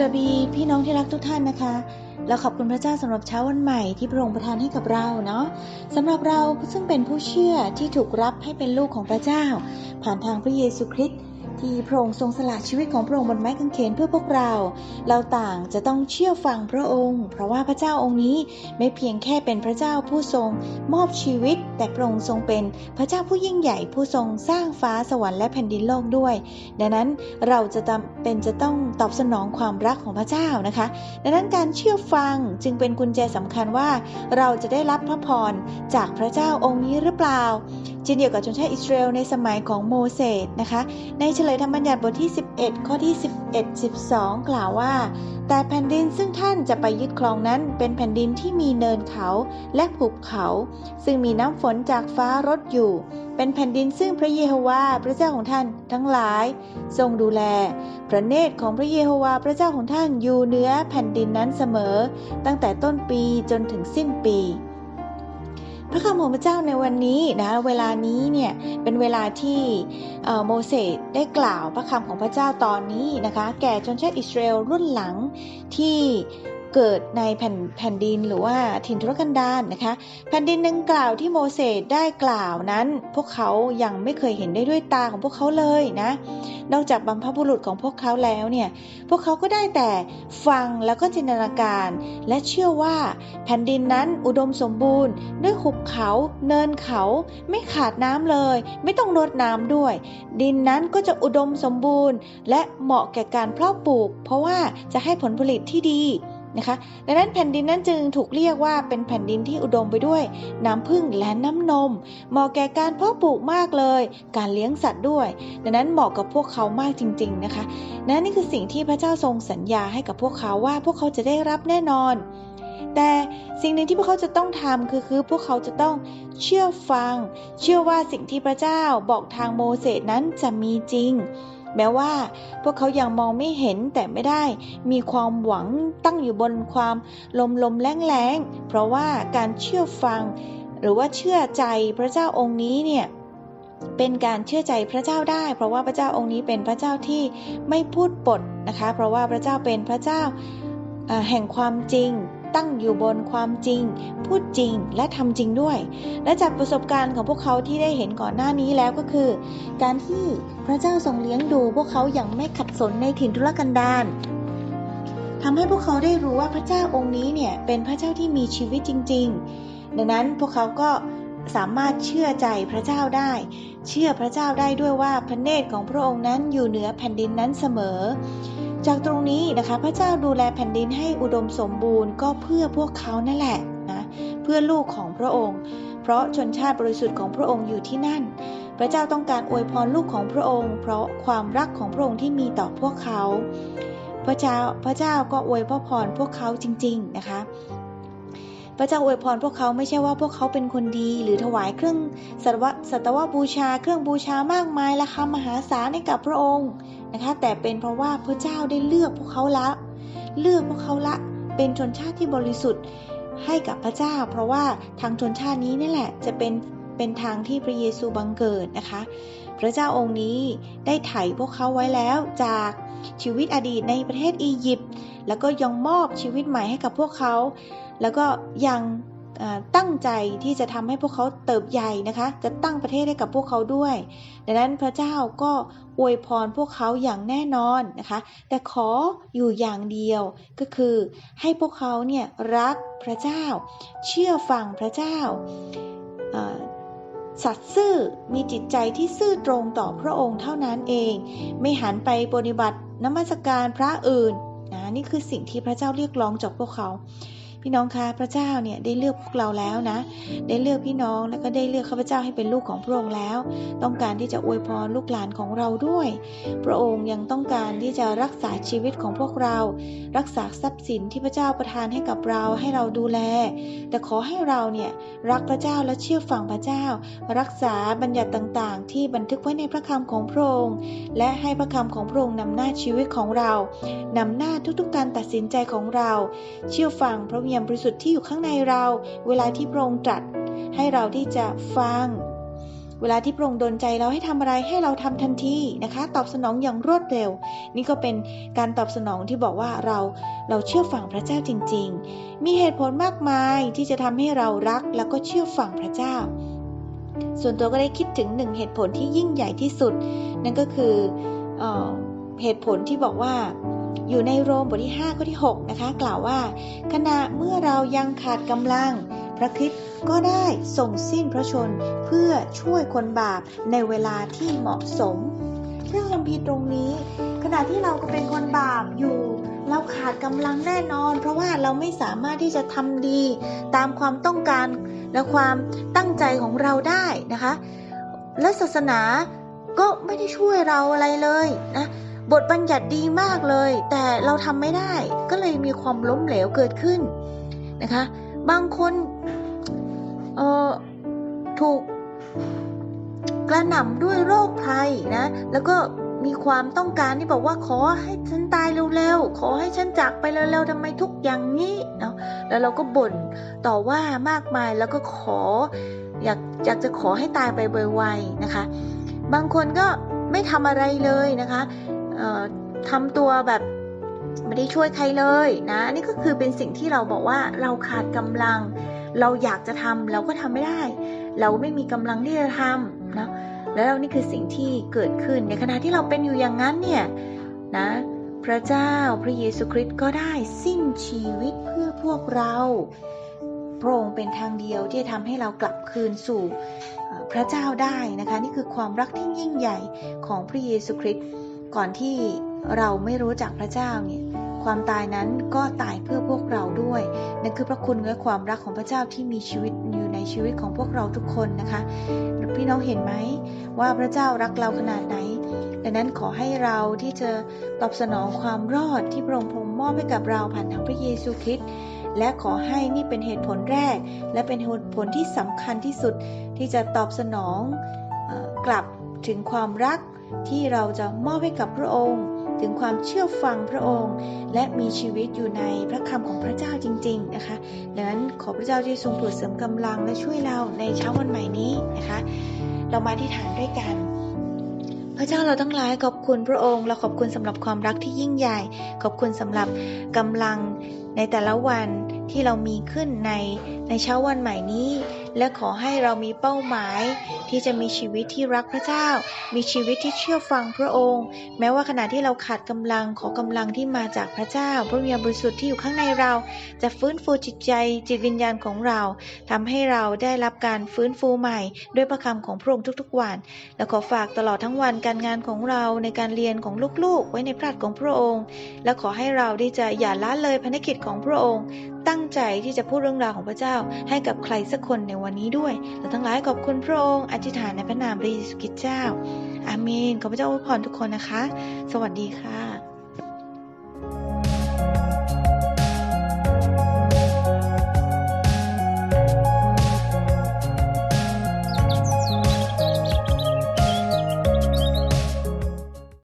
สวัสดีพี่น้องที่รักทุกท่านนะคะเราขอบคุณพระเจ้าสำหรับเช้าวันใหม่ที่พระองค์ประทานให้กับเราเนาะสำหรับเราซึ่งเป็นผู้เชื่อที่ถูกรับให้เป็นลูกของพระเจ้า ผ่านทางพระเยซูคริสต์ ที่พระองค์ทรงสละชีวิตของพระองค์บนไม้กางเขนเพื่อพวกเรา เราต่างจะต้องเชื่อฟังพระองค์ เพราะว่าพระเจ้าองค์นี้ไม่เพียงแค่เป็นพระเจ้าผู้ทรงมอบชีวิต แต่พระองค์ทรงเป็นพระเจ้าผู้ยิ่งใหญ่ผู้ทรงสร้างฟ้าสวรรค์และแผ่นดินโลกด้วย ดังนั้นเราจะเป็นจะต้องตอบสนองความรักของพระเจ้านะคะ ดังนั้นการเชื่อฟังจึงเป็นกุญแจสำคัญว่า เราจะได้รับพระพรจากพระเจ้าองค์นี้หรือเปล่า เช่นเดียวกับชนชาติอิสราเอลในสมัยของโมเสสนะคะ ในเฉลยธรรมบัญญัติบทที่ 11 ข้อที่ 11 12 กล่าวว่า แต่แผ่นดินซึ่งท่านจะไปยึดครองนั้น เป็นแผ่นดินที่มีเนินเขาและภูเขา ซึ่งมีน้ำฝนจากฟ้ารดอยู่ เป็นแผ่นดินซึ่งพระเยโฮวาพระเจ้าของท่านทั้งหลาย ทรงดูแล พระเนตรของพระเยโฮวาพระเจ้าของท่านอยู่เหนือแผ่นดินนั้นเสมอ ตั้งแต่ต้นปีจนถึงสิ้นปี พระคำของพระเจ้าในวันนี้นะเวลานี้เนี่ยเป็นเวลาที่โมเสสได้กล่าวพระคำของพระเจ้าตอนนี้นะคะ แก่ชนชาติอิสราเอลรุ่นหลังที่ เกิดในแผ่นแผ่นดินหรือว่าถิ่นทุรกันดารนนะคะ แผ่นดินดังกล่าวที่โมเสสได้กล่าวนั้น พวกเขายังไม่เคยเห็นได้ด้วยตาของพวกเขาเลยนะ นอกจากบรรพบุรุษของพวกเขาแล้วเนี่ยพวกเขาก็ได้แต่ฟังแล้วก็จินตนาการ และเชื่อว่าแผ่นดินนั้นอุดมสมบูรณ์ ด้วยหุบเขาเนินเขาไม่ขาดน้ำเลย ไม่ต้องรดน้ำด้วย ดินนั้นก็จะอุดมสมบูรณ์ และเหมาะแก่การเพาะปลูก เพราะว่าจะให้ผลผลิตที่ดี นะคะดังนั้นแผ่นดินนั้นจึงถูกเรียกว่าเป็นแผ่นดินที่อุดมไปด้วย น้ำพึ่งและน้ำนม เหมาะแก่การเพาะปลูกมากเลย การเลี้ยงสัตว์ด้วย ดังนั้นเหมาะกับพวกเขามากจริง ๆนะคะนั่นนี่คือสิ่งที่พระเจ้าทรงสัญญาให้กับพวกเขาว่าพวกเขาจะได้รับแน่นอน แต่สิ่งหนึ่งที่พวกเขาจะต้องทำคือคือพวกเขาจะต้องเชื่อฟัง เชื่อว่าสิ่งที่พระเจ้าบอกทางโมเสสนั้นจะมีจริง แม้ว่าพวกเขายังมองไม่เห็นแต่ไม่ได้ มีความหวังตั้งอยู่บนความลมลมแรงแรงเพราะว่าการเชื่อฟัง หรือว่าเชื่อใจพระเจ้าองค์นี้เนี่ยเป็นการเชื่อใจพระเจ้าได้ เพราะว่าพระเจ้าองค์นี้เป็นพระเจ้าที่ไม่พูดปดนะคะ เพราะว่าพระเจ้าเป็นพระเจ้าแห่งความจริง ตั้งอยู่บนความจริง พูดจริงและทำจริงด้วย และจากประสบการณ์ของพวกเขาที่ได้เห็นก่อนหน้านี้แล้วก็คือ การที่พระเจ้าทรงเลี้ยงดูพวกเขาอย่างไม่ขัดสนในถิ่นทุรกันดารทำให้พวกเขาได้รู้ว่าพระเจ้าองค์นี้เนี่ยเป็นพระเจ้าที่มีชีวิตจริง ๆ ดังนั้นพวกเขาก็สามารถเชื่อใจพระเจ้าได้ เชื่อพระเจ้าได้ด้วยว่าพระเนตรของพระองค์นั้นอยู่เหนือแผ่นดินนั้นเสมอ จากตรงนี้นะคะ พระเจ้าดูแลแผ่นดินให้อุดมสมบูรณ์ก็เพื่อพวกเขานั่นแหละนะเพื่อลูกของพระองค์ เพราะชนชาติบริสุทธิ์ของพระองค์อยู่ที่นั่น พระเจ้าต้องการอวยพรลูกของพระองค์ เพราะความรักของพระองค์ที่มีต่อพวกเขา พระเจ้าพระเจ้าก็อวยพระพรพวกเขาจริง ๆนะคะ พระเจ้าอวยพรพวกเขาไม่ใช่ว่าพวกเขาเป็นคนดี หรือถวายเครื่องสัตวสัตวบูชา เครื่องบูชามากมายราคามหาศาลให้กับพระองค์นะคะแต่เป็นเพราะว่าพระเจ้าได้เลือกพวกเขาละ เลือกพวกเขาละ เป็นชนชาติที่บริสุทธิ์ให้กับพระเจ้า เพราะว่าทางชนชาตินี้นี่แหละจะเป็นเป็นทางที่พระเยซูบังเกิดนะคะ พระเจ้าองค์นี้ได้ไถ่พวกเขาไว้แล้วจากชีวิตอดีตในประเทศอียิปต์แล้วก็ยังมอบชีวิตใหม่ให้กับพวกเขา แล้วก็ยังตั้งใจที่จะทำให้พวกเขาเติบใหญ่นะคะ จะตั้งประเทศให้กับพวกเขาด้วย ดังนั้นพระเจ้าก็อวยพรพวกเขาอย่างแน่นอนนะคะ แต่ขออยู่อย่างเดียวก็คือให้พวกเขาเนี่ยรักพระเจ้า เชื่อฟังพระเจ้า สัตว์ซื่อมีจิตใจที่ซื่อตรงต่อพระองค์เท่านั้นเอง ไม่หันไปปฏิบัตินมัสการพระอื่นนะนี่คือสิ่งที่พระเจ้าเรียกร้องจากพวกเขา พี่น้องคะพระเจ้าเนี่ยได้เลือกพวกเราแล้วนะ ได้เลือกพี่น้องแล้วก็ได้เลือกข้าพเจ้าให้เป็นลูกของพระองค์แล้ว ต้องการที่จะอวยพรลูกหลานของเราด้วย พระองค์ยังต้องการที่จะรักษาชีวิตของพวกเรา รักษาทรัพย์สินที่พระเจ้าประทานให้กับเราให้เราดูแล แต่ขอให้เราเนี่ยรักพระเจ้าและเชื่อฟังพระเจ้า รักษาบัญญัติต่างๆ ที่บันทึกไว้ในพระคำของพระองค์และให้พระคำของพระองค์นำหน้าชีวิตของเรานำหน้าทุกๆการตัดสินใจของเรา เชื่อฟังพระวิญญาณบริสุทธิ์ที่อยู่ข้างในเรา เวลาที่พระองค์ตรัส ให้เราที่จะฟัง เวลาที่พระองค์ดลใจเราให้ทำอะไรให้เราทำทันทีนะคะ ตอบสนองอย่างรวดเร็ว นี่ก็เป็นการตอบสนองที่บอกว่าเราเราเชื่อฟังพระเจ้าจริง ๆ มีเหตุผลมากมายที่จะทำให้เรารักแล้วก็เชื่อฟังพระเจ้าส่วนตัวก็ได้คิดถึงหนึ่งเหตุผลที่ยิ่งใหญ่ที่สุด นั่นก็คือเออเหตุผลที่บอกว่า อยู่ในโรมบทที่5ข้อที่6นะคะกล่าวว่า ขณะเมื่อเรายังขาดกำลัง พระคริสต์ก็ได้ส่งสิ้นพระชนเพื่อช่วยคนบาปในเวลาที่เหมาะสมเรื่องคัมภีตรงนี้ ขณะที่เราก็เป็นคนบาปอยู่ เราขาดกำลังแน่นอน เพราะว่าเราไม่สามารถที่จะทำดี ตามความต้องการและความตั้งใจของเราได้นะคะ และศาสนาก็ไม่ได้ช่วยเราอะไรเลยนะ บทบัญญัติดีมากเลย แต่เราทำไม่ได้ ก็เลยมีความล้มเหลวเกิดขึ้นนะคะ บางคนเอ่อถูกกระหน่ำด้วยโรคภัยนะ แล้วก็มีความต้องการที่บอกว่าขอให้ฉันตายเร็วๆ ขอให้ฉันจากไปเร็วๆทำไมทุกอย่างนี้เนาะ แล้วเราก็บ่นต่อว่ามากมายแล้วก็ขออยากอยากจะขอให้ตายไปไวๆนะคะ บางคนก็ไม่ทำอะไรเลยนะคะ ทำตัวแบบไม่ได้ช่วยใครเลยนะนี่ก็คือเป็นสิ่งที่เราบอกว่าเราขาดกำลัง เราอยากจะทำเราก็ทำไม่ได้ เราไม่มีกำลังที่จะทำนะแล้วนี่คือสิ่งที่เกิดขึ้นในขณะที่เราเป็นอยู่อย่างนั้นเนี่ยนะพระเจ้าพระเยซูคริสต์ก็ได้สิ้นชีวิตเพื่อพวกเราพระองค์เป็นทางเดียวที่จะทำให้เรากลับคืนสู่พระเจ้าได้นะคะ นี่คือความรักที่ยิ่งใหญ่ของพระเยซูคริสต์ ก่อนที่เราไม่รู้จักพระเจ้าเนี่ยความตายนั้นก็ตายเพื่อพวกเราด้วย นั่นคือพระคุณและความรักของพระเจ้าที่มีชีวิตอยู่ในชีวิตของพวกเราทุกคนนะคะ พี่น้องเห็นไหมว่าพระเจ้ารักเราขนาดไหนดังนั้นขอให้เราที่จะตอบสนองความรอดที่พระองค์มอบให้กับเราผ่านทางพระเยซูคริสต์และขอให้นี่เป็นเหตุผลแรก และเป็นเหตุผลที่สำคัญที่สุดที่จะตอบสนองกลับ ถึงความรักที่เราจะมอบให้กับพระองค์ ถึงความเชื่อฟังพระองค์ และมีชีวิตอยู่ในพระคำของพระเจ้าจริง ๆนะคะดังนั้นขอพระเจ้าที่ทรงโปรดเสริมกำลังและช่วยเราในเช้าวันใหม่นี้นะคะ เรามาที่ฐานด้วยกันพระเจ้าเราทั้งหลายขอบคุณพระองค์เราขอบคุณสำหรับความรักที่ยิ่งใหญ่ ขอบคุณสำหรับกำลังในแต่ละวันที่เรามีขึ้นในในเช้าวันใหม่นี้ และขอให้เรามีเป้าหมาย ที่จะมีชีวิตที่รักพระเจ้า มีชีวิตที่เชื่อฟังพระองค์ แม้ว่าขณะที่เราขาดกำลังขอกำลังที่มาจากพระเจ้า พระวิญญาณบริสุทธิ์ที่อยู่ข้างในเรา จะฟื้นฟูจิตใจจิตวิญญาณของเราทำให้เราได้รับการฟื้นฟูใหม่ ด้วยพระคำของพระองค์ทุกๆวัน และขอฝากตลอดทั้งวันการงานของเราในการเรียนของลูกๆ ไว้ในพระหัตถ์ของพระองค์ และขอให้เราได้จะอย่าละเลยภารกิจของพระองค์ ตั้งใจที่จะพูดเรื่องราวของพระเจ้าให้กับใครสักคนในวันนี้ด้วยและทั้งหลายขอบคุณพระองค์อธิษฐานในพระนามพระเยซูคริสต์เจ้า อาเมนขอพระเจ้าอวยพรทุกคนนะคะ สวัสดีค่ะ